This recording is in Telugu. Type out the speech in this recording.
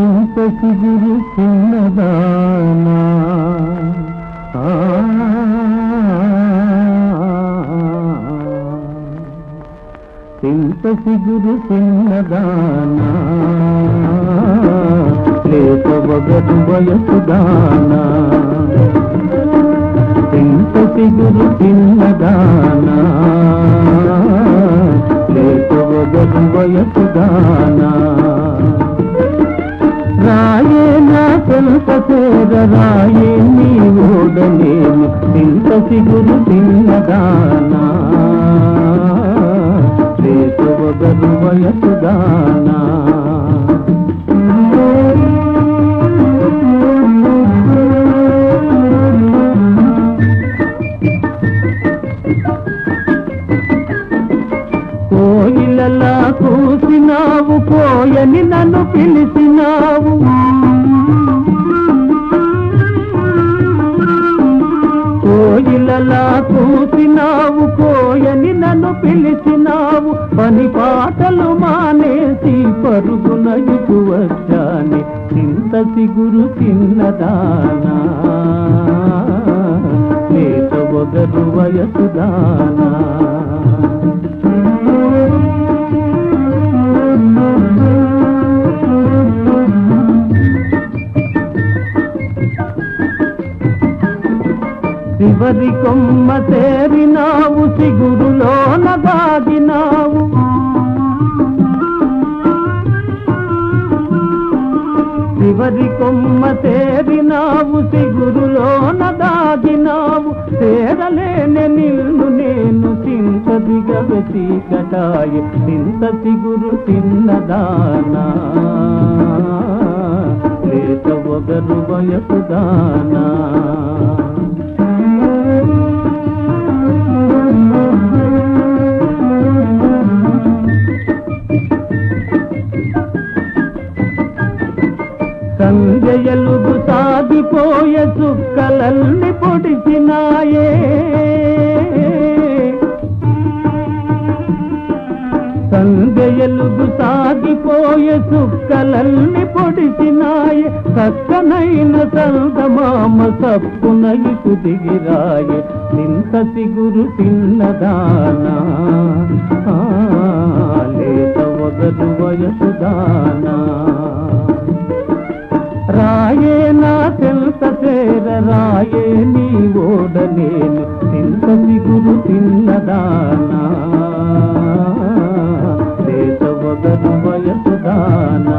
సిగురు చిన్నదానా. ఆ, చింత సిగురు చిన్నదానా. లేక వగదు వయసుదానా చింత సిగురు చిన్నదానా. లేక వగదు వయసుదానా రాయే నా తెలుస చేర రాయే నీ ఓడలేను చింత సిగురు చిన్నదానా లేక వగదు కోయిలలా కూసినావు కోయని నన్ను పిలిచినావు. కోయిలలా కూసినావు కోయని నన్ను పిలిచినావు. పని పాటలు మానేసి పరుగున ఇటు వచ్చాని చింత సిగురు చిన్నదానా లేత వయసుదానా శివరి కొమ్మ చేరినావు సిగురులోన దాగినావు. శివరి కొమ్మ చేరినావు సిగురులోన దాగినావు. తేరలేని నిన్ను నేను చింతదిగ వెతికటాయి చింత సిగురు తిన్నదానా లేత ఒగరు వయసుదానా సంజయలుగు సాగిపోయే చుక్కలల్ని పొడిచినాయే. సంజయలుగు సాగిపోయే చుక్కలల్ని పొడిచినాయే. చక్కనైన సల్దమామ సప్పున ఇటు దిగిరాయే. నింత సిగురు తిన్నదానా లేత ఒగరు వయసుదానా చేరరాయే నీ ఓడ తింత సిగులు తిన్నదానా. దేశ వగను వయసుదానా